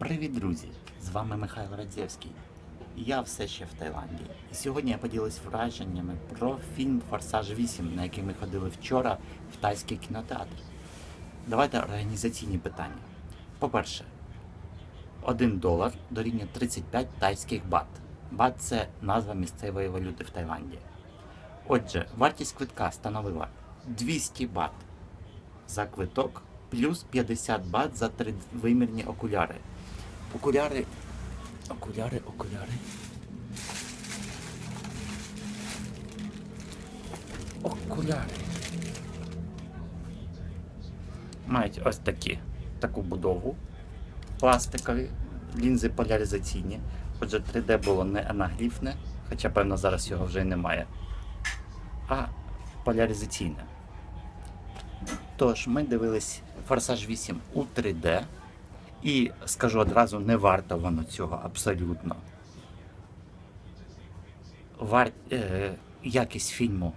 Привіт, друзі! З вами Михайло Радзєвський. Я все ще в Таїланді. І сьогодні я поділюсь враженнями про фільм Форсаж 8, на який ми ходили вчора в тайський кінотеатр. Давайте організаційні питання. По-перше, 1 долар дорівнює 35 тайських бат. Бат це назва місцевої валюти в Таїланді. Отже, вартість квитка становила 200 бат за квиток плюс 50 бат за тривимірні окуляри. Окуляри. Окуляри, окуляри. Окуляри. Мають ось такі, таку будову. Пластикові, лінзи поляризаційні. Отже, 3D було не анагріфне, хоча, певно, зараз його вже й немає. А поляризаційне. Тож, ми дивились Форсаж 8 у 3D. І скажу одразу, не варто воно цього абсолютно. Вар... Е, якість фільму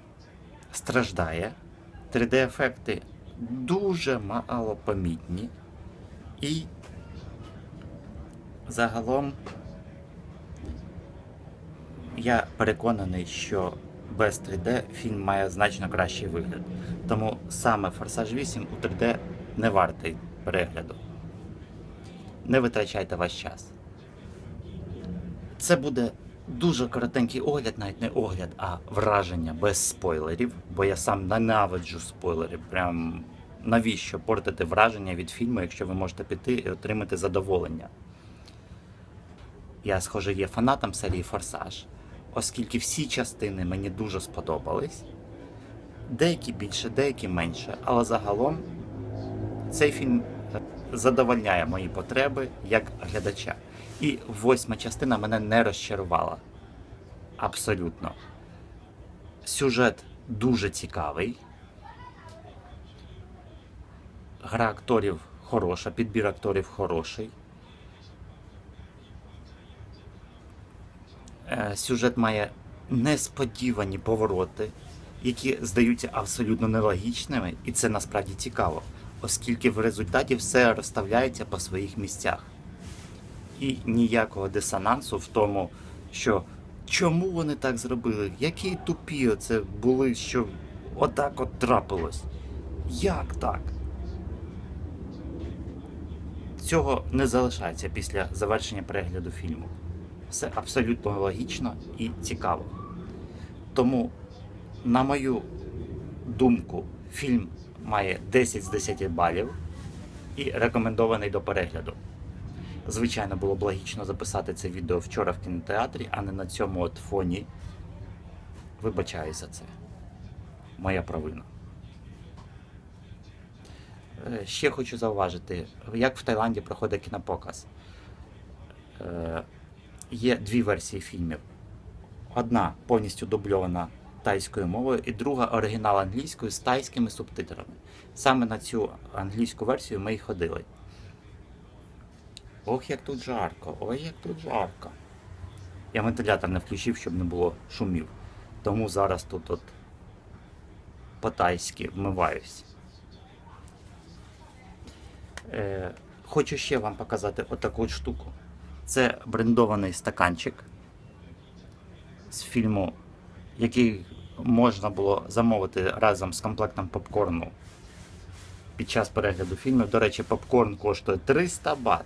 страждає. 3D-ефекти дуже мало помітні. І загалом я переконаний, що без 3D фільм має значно кращий вигляд. Тому саме Форсаж 8 у 3D не вартий перегляду. Не витрачайте ваш час. Це буде дуже коротенький огляд, навіть не огляд, а враження без спойлерів, бо я сам ненавиджу спойлери. Прям навіщо портити враження від фільму, якщо ви можете піти і отримати задоволення. Я, схоже, є фанатом серії Форсаж, оскільки всі частини мені дуже сподобались. Деякі більше, деякі менше, але загалом цей фільм задовольняє мої потреби як глядача. І восьма частина мене не розчарувала. Абсолютно. Сюжет дуже цікавий. Гра акторів хороша, підбір акторів хороший. Е, Сюжет має несподівані повороти, які здаються абсолютно нелогічними, і це насправді цікаво, оскільки в результаті все розставляється по своїх місцях. І ніякого дисонансу в тому, що чому вони так зробили, які тупі це були, що отак от трапилось. Як так? Цього не залишається після завершення перегляду фільму. Все абсолютно логічно і цікаво. Тому, на мою думку, фільм має 10 з 10 балів і рекомендований до перегляду. Звичайно, було б логічно записати це відео вчора в кінотеатрі, а не на цьому от фоні. Вибачаю за це. Моя провина. Е, Ще хочу зауважити, як в Таїланді проходить кінопоказ. Е, Є дві версії фільмів. Одна повністю дубльована тайською мовою, і друга оригінал англійською з тайськими субтитрами. Саме на цю англійську версію ми й ходили. Ох, як тут жарко, ой, як тут жарко. Я вентилятор не включив, щоб не було шумів. Тому зараз тут от по-тайськи вмиваюсь. Е, хочу ще вам показати отаку от штуку. Це брендований стаканчик з фільму, який можна було замовити разом з комплектом попкорну під час перегляду фільму. До речі, попкорн коштує 300 бат.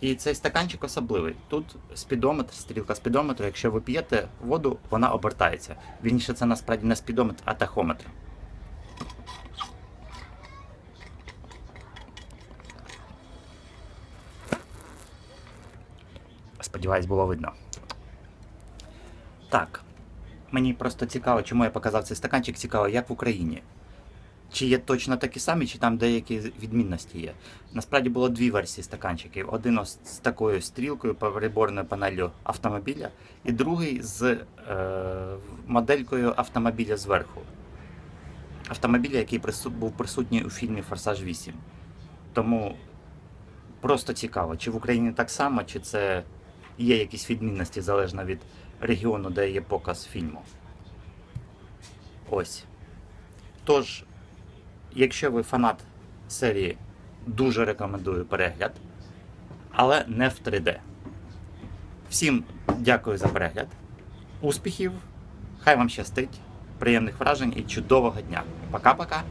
І цей стаканчик особливий. Тут спідометр, стрілка спідометру. Якщо ви п'єте воду, вона обертається. Вірніше, це насправді не спідометр, а тахометр. Сподіваюсь, було видно. Так. Мені просто цікаво, чому я показав цей стаканчик. Цікаво, як в Україні. Чи є точно такі самі, чи там деякі відмінності є. Насправді було дві версії стаканчиків. Один з такою стрілкою переборною панелью автомобіля, і другий з е, моделькою автомобіля зверху. Автомобіля, який прису- був присутній у фільмі Форсаж 8. Тому просто цікаво, чи в Україні так само, чи це є якісь відмінності залежно від регіону, де є показ фільму. Ось. Тож, якщо ви фанат серії дуже рекомендую перегляд, але не в 3D. Всім дякую за перегляд. Успіхів! Хай вам щастить, приємних вражень і чудового дня. Пока-пока!